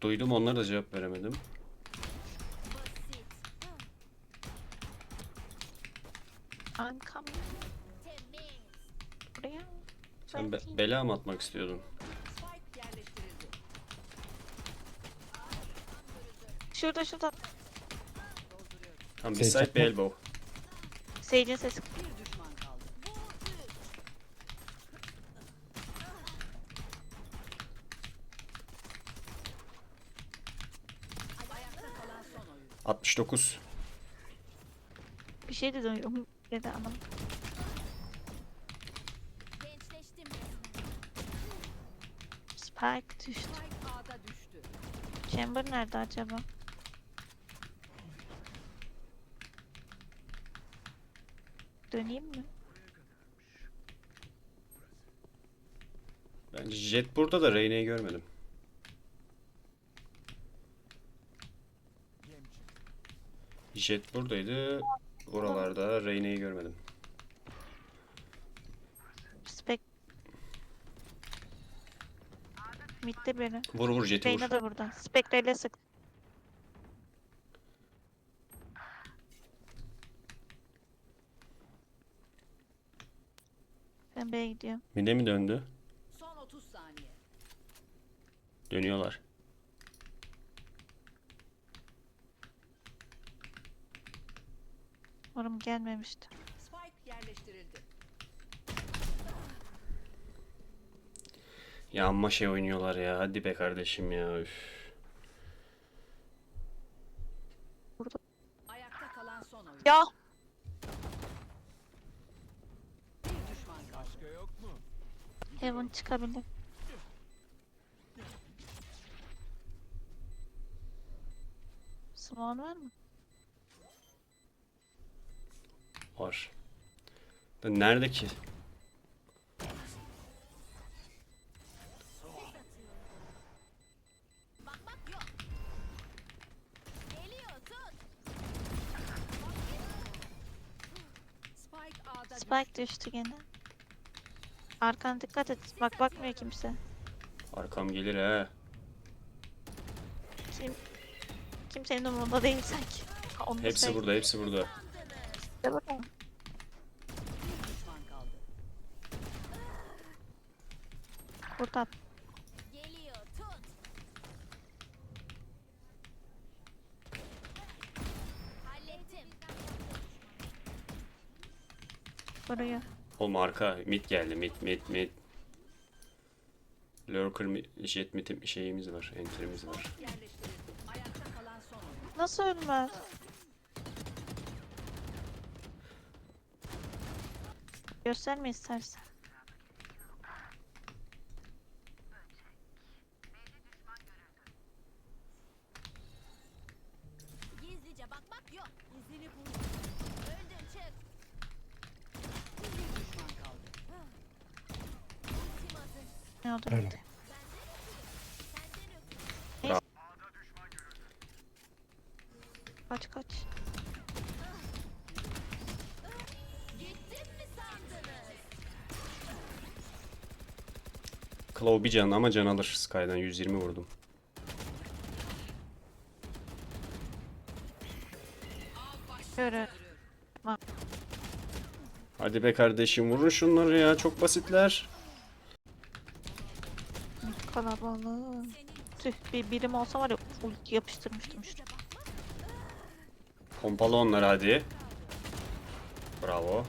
Duydum onlara da cevap veremedim. Basit. I'm coming Temiz. buraya. Sen be- bela mı atmak istiyordun? Şurada şurada. Tam bir Şey, side bir elbow. Sage'in sesi. Bir düşman kaldı. Ayakta kalan son oyun. 69. Bir şey de duyuyorum. Dedi anam. Gençleştim resmen. Spike düştü. Chamber nerede acaba? Döneyim mi? Bence Jet burada da Reyna'yı görmedim. Jet buradaydı. Oralarda Reyna'yı görmedim. Spek. Mid'de biri. Vur vur Jet'i vur. Reyna da burada. Spectre ile sık. Ben B'ye gidiyorum. Mide mi döndü? Son 30 saniye. Dönüyorlar. Umarım gelmemişti. Spike yerleştirildi. Ya amma şey oynuyorlar ya. Hadi be kardeşim ya. Üf. Ayakta kalan son oyun. Ya! Bir düşman kaldı. Heaven çıkabilir. Swan var mı? Var. Da nerede ki? Spike düştü. Gene. Arkana dikkat et. Bak bakmıyor kimse. Arkam gelir he. Kim kimsenin umurunda değil sanki. Ha, onu da Hepsi burada, hepsi burada. De bakalım. Bir düşman kaldı. Burada. Geliyor tut. Hallettim. Vuruyor. Oğlum arka mid geldi. Mid mid mid. Lurker mi- jet mid şeyimiz var. Enterimiz var. Nasıl ölmez? Gösterme istersen. Kaç kaç. Claw bir can ama can alır. Sky'dan 120 vurdum. Görür. Hadi be kardeşim vurun şunları ya. Çok basitler. Kalabalık. Tüh bir birim olsa var ya yapıştırmıştım şu. Pompalı onları hadi. Bravo.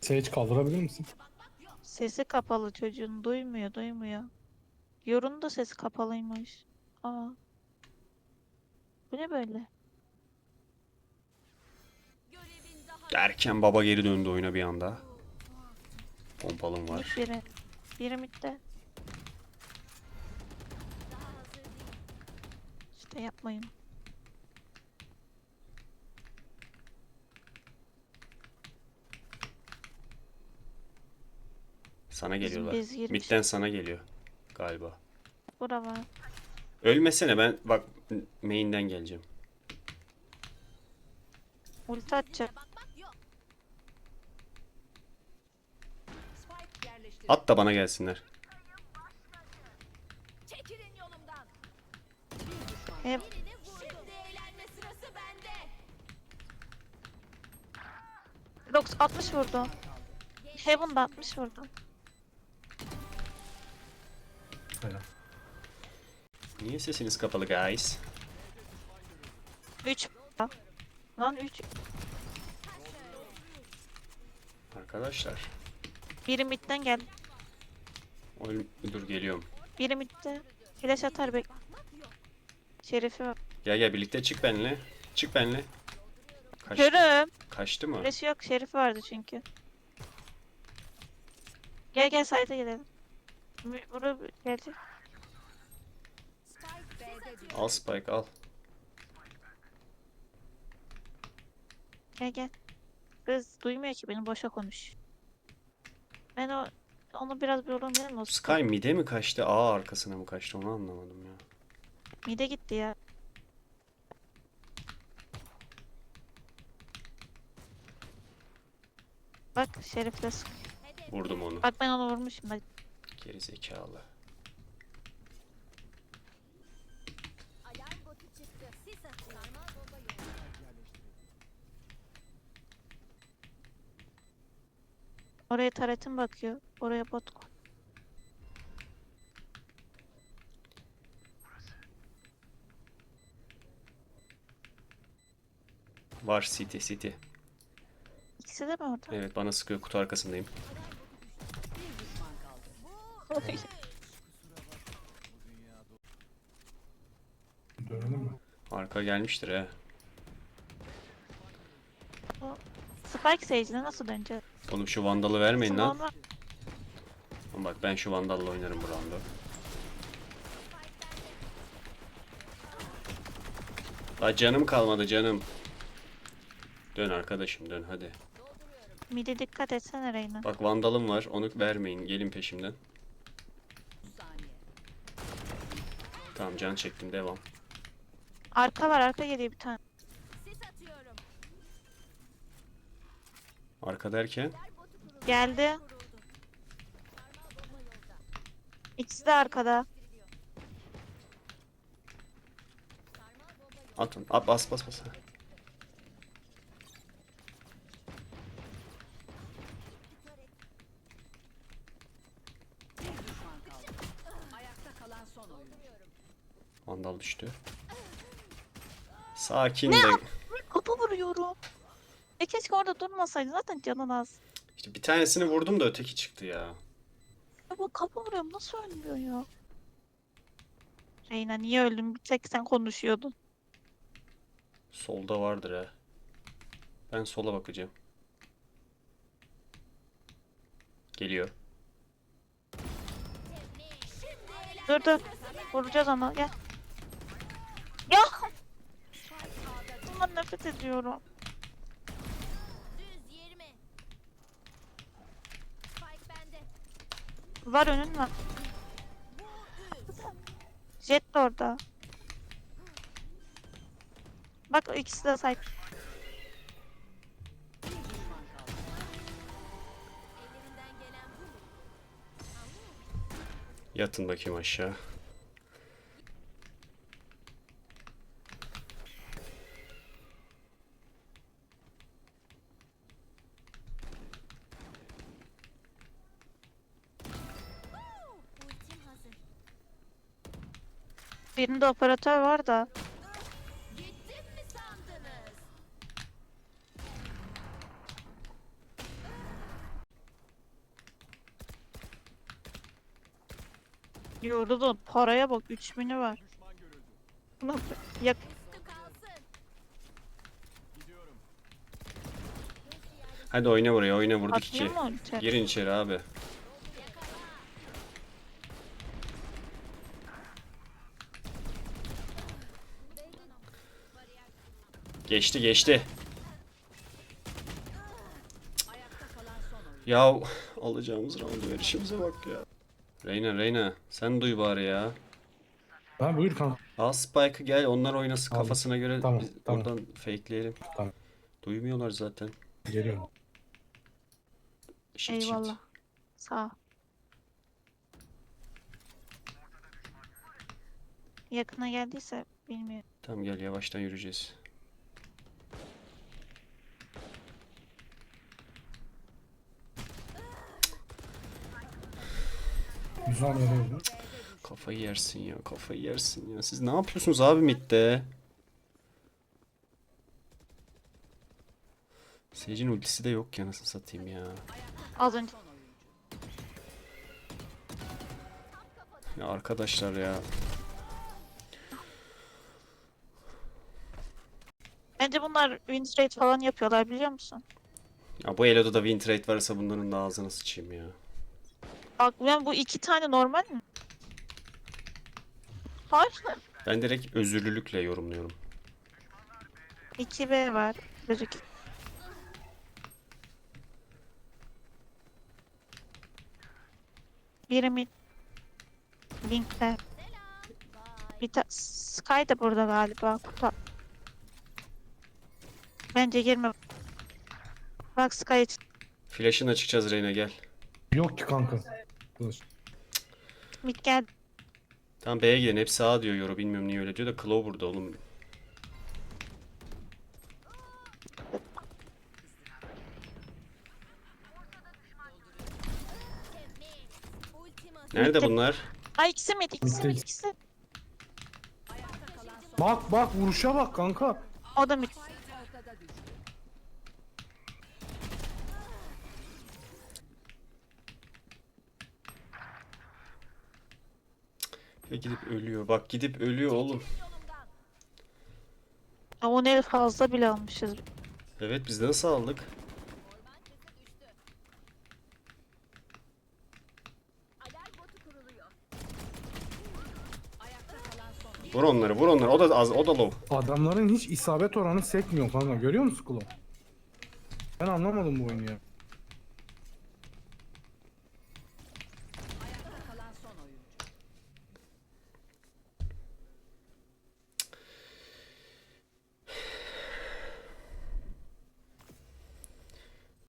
Sage kaldırabilir misin? Sesi kapalı çocuğun duymuyor duymuyor. Yorun da sesi kapalıymış. Aa. Bu ne böyle? Derken baba geri döndü oyuna bir anda. Pompalım var. biri. Biri midde. daha hazır değil. İşte yapmayın. Sana geliyorlar. girmiş. Mid'den sana geliyor. Galiba. Bura var. Ölmesene ben bak main'den geleceğim. Ulti atacak. At da bana gelsinler. Çekilin yolumdan. Hep. Rox 60 vurdu. Heaven'da 60 vurdu. Helal. Niye sesiniz kapalı guys? 3 Lan 3 Arkadaşlar. biri midden geldi. Oyun dur geliyorum. Biri midde. Flash atar bek. Şerifi var. Gel gel birlikte çık benle. Çık benle. Kaçtı. Körüm. Kaçtı mı? Flash'ı yok. Şerifi vardı çünkü. Gel gel sayda gidelim. Buraya düştü. Al Spike al. Gel gel. Kız duymuyor ki beni boşa konuş. Ben o onu biraz bir yorumlayayım o Sky mide mi kaçtı? A arkasına mı kaçtı? Onu anlamadım ya. Mide gitti ya. Bak Şerif'le sık. Vurdum onu. Bak ben onu vurmuşum. Bak. Geri zekalı. Oraya taretim bakıyor. Oraya bot koy. Var city city. İkisi de mi orada? Evet bana sıkıyor kutu arkasındayım. Bir düşman kaldı. Dönelim mi? Arka gelmiştir he. Spike Sage'ine nasıl döneceğiz? Oğlum şu vandalı vermeyin lan. Sonra Ama Bak ben şu vandalla oynarım bu roundu. La canım kalmadı canım. Dön arkadaşım dön hadi. mide dikkat etsene Reyna. Bak vandalım var onu vermeyin gelin peşimden. 30 saniye. Tamam can çektim devam. Arka var arka geliyor bir tane. Sis atıyorum. Arka derken. Geldi. İkisi de arkada. Atın. At bas bas bas. Bir düşman kaldı. Ayakta kalan son oyuncu. Vandal düştü. Sakin de. Kapı vuruyorum. E keşke orada durmasaydı zaten canın az. İşte bir tanesini vurdum da öteki çıktı ya. Bak kapı vuruyorum nasıl ölmüyor ya? Reyna niye öldün? Bir tek sen konuşuyordun. Solda vardır ha. Ben sola bakacağım. Geliyor. Dur dur. Vuracağız onu gel. Ya! Bundan nefret ediyorum. Düz 20. Spike bende. Var önün var. Jet de orada. Bak ikisi de sahip. Yatın bakayım aşağı. Birinde operatör var da. Yorulun. Paraya bak 3000'i var. Buna Yak. Hadi oyna buraya oyna vurduk iki. mı ulti? Girin içeri abi. Geçti geçti. Ya alacağımız roundu verişimize bak ya. Reyna Reyna sen duy bari ya. Ha buyur kanka. Al Spike'ı gel onlar oynasın Aldım. kafasına göre Tamam, biz tamam. oradan fakeleyelim. Tamam. Duymuyorlar zaten. Geliyorum. Shit, shit. Eyvallah. Sağ ol. Yakına geldiyse bilmiyorum. Tamam gel yavaştan yürüyeceğiz. Güzel veriyordu. Kafayı yersin ya kafayı yersin ya. Siz ne yapıyorsunuz abi midde? Sage'in ultisi de yok ya nasıl satayım ya. Az önce Ya arkadaşlar ya. Bence bunlar win rate falan yapıyorlar biliyor musun? Ya bu Elo'da da win rate varsa bunların da ağzına sıçayım ya. Bak ben bu iki tane normal mi? Hayır. Ben direkt özürlülükle yorumluyorum. 2B var. Gözük. Biri mid. Link'te. Bir ta Sky da burada galiba. Kutu. Bence girme. Bak Sky için. Flash'ın açacağız Reyna gel. Yok ki kanka. Dur. Mid geldi. Tamam B'ye gidin hep sağa diyor Yoru bilmiyorum niye öyle diyor da Claw burada oğlum. Nerede Bitti. bunlar? Ay ikisi mid ikisi mid Bitti. ikisi. Bak bak vuruşa bak kanka. O da mid. Ya gidip ölüyor. Bak gidip ölüyor oğlum. Ya O ne fazla bile almışız. Evet biz nasıl aldık? Vur onları vur onları. O da az o da low. Adamların hiç isabet oranı sekmiyor kanka. Görüyor musun Klo? Ben anlamadım bu oyunu ya.